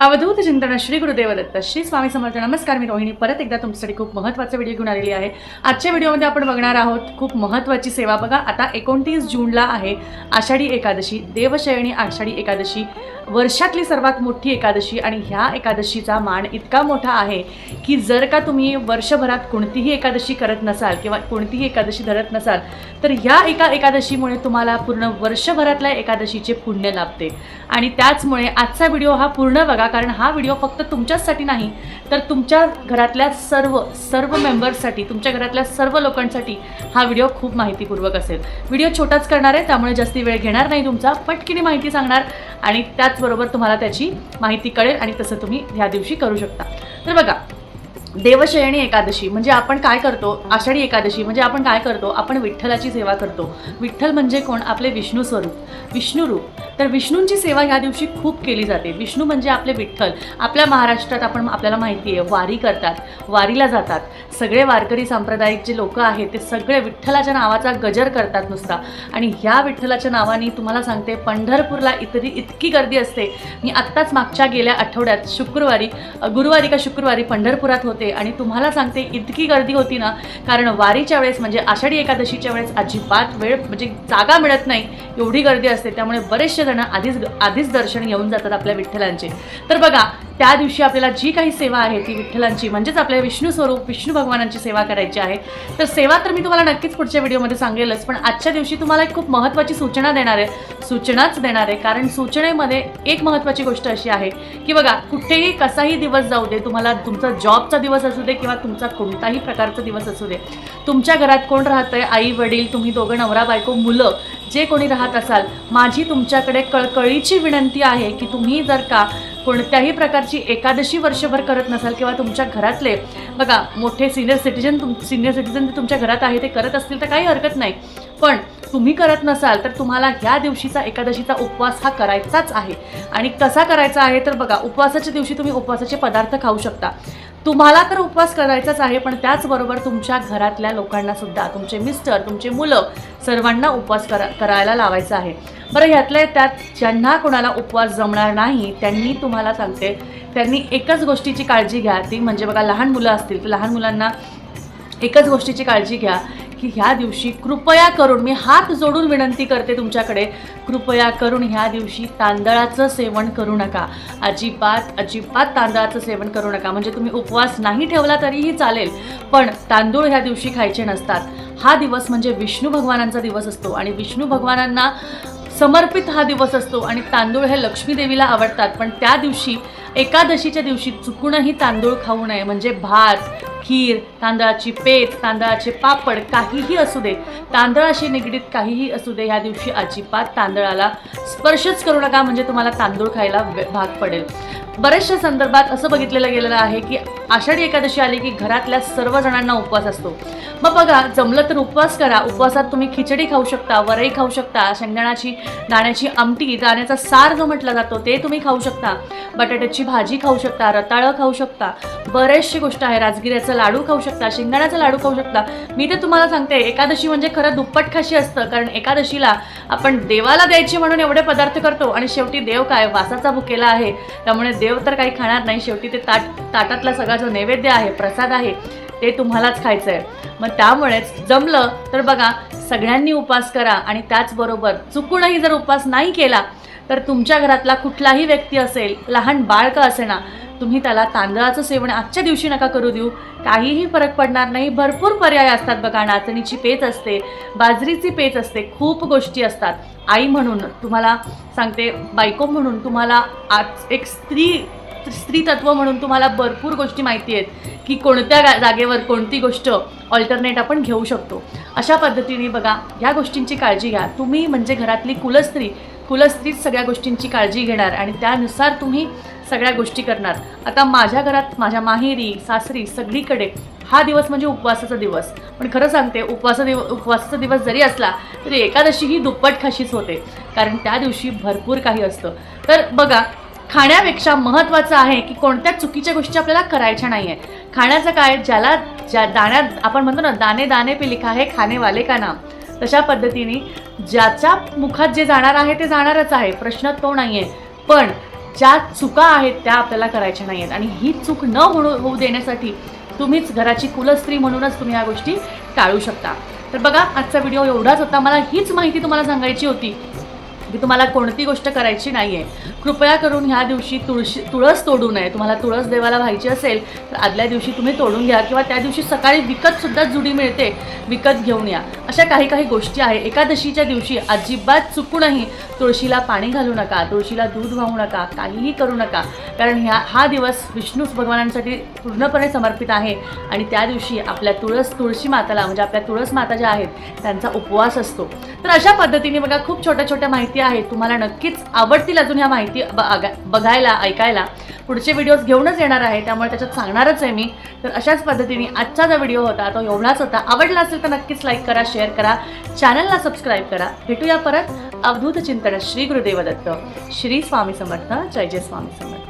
अवधूत चिंतन श्री गुरुदेव दत्त श्री स्वामी समर्थ. नमस्कार मी रोहिणी. परत एकदा तुमच्यासाठी खूप महत्त्वाचा व्हिडिओ घेऊन आलेली आहे. आजच्या व्हिडिओमध्ये आपण बघणार आहोत खूप महत्त्वाची सेवा. बघा आता एकोणतीस जूनला आहे आषाढी एकादशी. देवशयणी आषाढी एकादशी. वर्षातली सर्वात मोठी एकादशी आणि ह्या एकादशीचा मान इतका मोठा आहे की जर का तुम्ही वर्षभरात कोणतीही एकादशी करत नसाल किंवा कोणतीही एकादशी धरत नसाल तर ह्या एका एकादशीमुळे तुम्हाला पूर्ण वर्षभरातल्या एकादशीचे पुण्य लाभते. आणि त्याचमुळे आजचा व्हिडिओ हा पूर्ण बघा कारण हा व्हिडिओ फक्त तुमच्याचसाठी नाही तर तुमच्या घरातल्या सर्व सर्व मेंबर्ससाठी तुमच्या घरातल्या सर्व लोकांसाठी हा व्हिडिओ खूप माहितीपूर्वक असेल. व्हिडिओ छोटाच करणार आहे त्यामुळे जास्ती वेळ घेणार नाही तुमचा पटकिनी माहिती सांगणार आणि त्याचबरोबर तुम्हाला त्याची माहिती कळेल आणि तसं तुम्ही ह्या दिवशी करू शकता. तर बघा देवशयणी एकादशी म्हणजे आपण काय करतो? आषाढी एकादशी म्हणजे आपण काय करतो? आपण विठ्ठलाची सेवा करतो. विठ्ठल म्हणजे कोण? आपले विष्णू स्वरूप. विष्णुरूप तर विष्णूंची सेवा ह्या दिवशी खूप केली जाते. विष्णू म्हणजे आपले विठ्ठल. आपल्या महाराष्ट्रात आपण आपल्याला माहिती आहे वारी करतात. वारीला जातात. सगळे वारकरी सांप्रदायिक जे लोक आहेत ते सगळे विठ्ठलाच्या नावाचा गजर करतात नुसता. आणि ह्या विठ्ठलाच्या नावाने तुम्हाला सांगते पंढरपूरला इतरी इतकी गर्दी असते. मी आत्ताच मागच्या गेल्या आठवड्यात शुक्रवारी गुरुवारी का शुक्रवारी पंढरपुरात होत आणि तुम्हाला सांगते इतकी गर्दी होती ना कारण वारीच्या वेळेस म्हणजे आषाढी एकादशीच्या वेळेस अजिबात वेळ म्हणजे जागा मिळत नाही एवढी गर्दी असते. त्यामुळे बरेचसे जण आधीच आधीच दर्शन घेऊन जातात आपल्या विठ्ठलांचे. तर बघा त्या दिवशी आपल्याला जी काही सेवा आहे ती विठ्ठलांची म्हणजेच आपल्या विष्णू स्वरूप विष्णू भगवानांची सेवा करायची आहे. तर सेवा तर मी तुम्हाला नक्कीच पुढच्या व्हिडिओमध्ये सांगेलच पण आजच्या दिवशी तुम्हाला एक खूप महत्त्वाची सूचना देणार आहे. सूचनाच देणार आहे कारण सूचनेमध्ये एक महत्त्वाची गोष्ट अशी आहे की बघा कुठेही कसाही दिवस जाऊ दे तुम्हाला तुमचा जॉबचा दिवस दिवस असू दे किंवा तुमचा कोणताही प्रकारचा दिवस असू दे. तुमच्या घरात कोण राहतंय? आई वडील तुम्ही दोघं नवरा बायको मुलं जे कोणी राहत असाल माझी तुमच्याकडे कळकळीची विनंती आहे की तुम्ही जर का कोणत्याही प्रकारची एकादशी वर्षभर करत नसाल किंवा तुमच्या घरातले बघा मोठे सिनियर सिटीजन तुम सिनियर सिटीजन जे तुमच्या घरात आहे ते करत असतील तर काही हरकत नाही. पण तुम्ही करत नसाल तर तुम्हाला ह्या दिवशीचा एकादशीचा उपवास हा करायचाच आहे. आणि कसा करायचा आहे तर बघा उपवासाच्या दिवशी तुम्ही उपवासाचे पदार्थ खाऊ शकता. तुम्हाला तर उपवास करायचाच आहे पण त्याचबरोबर तुमच्या घरातल्या लोकांना सुद्धा तुमचे मिस्टर तुमचे मुलं सर्वांना उपवास करा करायला लावायचा आहे. बरं ह्यातल्या त्यात ज्यांना कोणाला उपवास जमणार नाही त्यांनी तुम्हाला सांगते. त्यांनी एकच गोष्टीची काळजी घ्या. ती म्हणजे बघा लहान मुलं असतील तर लहान मुलांना एकच गोष्टीची काळजी घ्या की ह्या दिवशी कृपया करून मी हात जोडून विनंती करते तुमच्याकडे कृपया करून ह्या दिवशी तांदळाचं सेवन करू नका. अजिबात अजिबात तांदळाचं सेवन करू नका. म्हणजे तुम्ही उपवास नाही ठेवला तरीही चालेल पण तांदूळ ह्या दिवशी खायचे नसतात. हा दिवस म्हणजे विष्णू भगवानांचा दिवस असतो आणि विष्णू भगवानांना समर्पित हा दिवस असतो आणि तांदूळ हे लक्ष्मी देवीला आवडतात. पण त्या दिवशी एकादशीच्या दिवशी चुकूनही तांदूळ खाऊ नये. म्हणजे भात खीर तांदळाची पेत तांदळाचे पापड काहीही असू दे. तांदळाशी निगडीत काहीही असू दे ह्या दिवशी अजिबात तांदळाला स्पर्शच करू नका. म्हणजे तुम्हाला तांदूळ खायला भाग पडेल. बऱ्याचशा संदर्भात असं बघितलेलं गेलेलं आहे की आषाढी एकादशी आली की घरातल्या सर्व जणांना उपवास असतो. मग बघा जमलं तर उपवास करा. उपवासात तुम्ही खिचडी खाऊ शकता वरई खाऊ शकता शेंगदाण्याची दाण्याची आमटी दाण्याचा सार जो म्हटला जातो ते तुम्ही खाऊ शकता. बटाट्याची भाजी खाऊ शकता रताळं खाऊ शकता. बरेचशी गोष्ट आहे. राजगिऱ्याचा लाडू खाऊ शकता शेंगदाण्याचा लाडू खाऊ शकता. मी तर तुम्हाला सांगते एकादशी म्हणजे खरं दुप्पट खाशी असतं कारण एकादशीला आपण देवाला द्यायची म्हणून एवढे पदार्थ करतो आणि शेवटी देव काय? वासाचा भुकेला आहे. त्यामुळे देव तर काही खाणार नाही. शेवटी ते ताट ताटातला सगळा जो नैवेद्य आहे प्रसाद आहे ते तुम्हालाच खायचं आहे मग त्यामुळेच जमलं तर बघा सगळ्यांनी उपवास करा आणि त्याचबरोबर चुकूनही जर उपवास नाही केला तर तुमच्या घरातला कुठलाही व्यक्ती असेल लहान बाळ का असेना तुम्ही त्याला तांदळाचं सेवन आजच्या दिवशी नका करू देऊ. काहीही फरक पडणार नाही. भरपूर पर्याय असतात बघा नाचणीची पेच असते बाजरीची पेच असते खूप गोष्टी असतात. आई म्हणून तुम्हाला सांगते बायको म्हणून तुम्हाला आज एक स्त्री स्त्री तत्व म्हणून तुम्हाला भरपूर गोष्टी माहिती आहेत की कोणत्या गा- जागेवर कोणती गोष्ट ऑल्टरनेट आपण घेऊ शकतो. अशा पद्धतीने बघा ह्या गोष्टींची काळजी घ्या. तुम्ही म्हणजे घरातली कुलस्त्री कुलस्त्रीच सगळ्या गोष्टींची काळजी घेणार आणि त्यानुसार तुम्ही सगळ्या गोष्टी करणार. आता माझ्या घरात माझ्या माहेरी सासरी सगळीकडे हा दिवस म्हणजे उपवासाचा दिवस. पण खरं सांगते उपवासा दिव उपवासाचा दिवस जरी असला तरी एकादशी ही दुप्पट खाशीच होते. कारण त्या दिवशी भरपूर काही असतं. तर बघा खाण्यापेक्षा महत्त्वाचं आहे की कोणत्या चुकीच्या गोष्टी आपल्याला करायच्या नाही आहे खाण्याचं काय ज्याला ज्या दाण्यात आपण म्हणतो ना दाणे दाणे पे लिखा आहे खाणेवाले का नाम तशा पद्धतीने ज्याच्या मुखात जे जाणार आहे ते जाणारच आहे. प्रश्न तो नाही आहे पण ज्या चुका आहेत त्या आपल्याला करायच्या नाही आहेत आणि ही चूक न होणू होऊ देण्यासाठी तुम्हीच घराची कुलस्त्री म्हणूनच तुम्ही ह्या गोष्टी टाळू शकता. तर बघा आजचा व्हिडिओ एवढाच होता. मला हीच माहिती तुम्हाला सांगायची होती. की तुम्हाला कोणती गोष्ट करायची नाही आहे कृपया करून ह्या दिवशी तुळशी तुळस तोडू नये. तुम्हाला तुळस देवाला व्हायची असेल तर आदल्या दिवशी तुम्ही तोडून घ्या किंवा त्या दिवशी सकाळी विकतसुद्धा जुडी मिळते विकत घेऊन या. अशा काही काही गोष्टी आहे. एकादशीच्या दिवशी अजिबात चुकूनही तुळशीला पाणी घालू नका तुळशीला दूध वाहू नका काहीही करू नका. कारण ह्या हा दिवस विष्णू भगवानांसाठी पूर्णपणे समर्पित आहे आणि त्या दिवशी आपल्या तुळस तुळशी माताला म्हणजे आपल्या तुळस माता ज्या आहेत त्यांचा उपवास असतो. तर अशा पद्धतीने बघा खूप छोट्या छोट्या माहिती आहेत तुम्हाला नक्कीच आवडतील अजून ह्या माहिती बघायला ऐकायला. पुढचे व्हिडिओज घेऊनच येणार आहे त्यामुळे त्याच्यात सांगणारच आहे मी. तर अशाच पद्धतीने आजचा जो व्हिडिओ होता तो एवढाच होता. आवडला असेल तर नक्कीच लाईक करा शेअर करा. चॅनलला सबस्क्राईब करा. भेटूया परत. अवधूत चिंतन श्री गुरुदेव दत्त श्री स्वामी समर्थ. जय जय स्वामी समर्थ.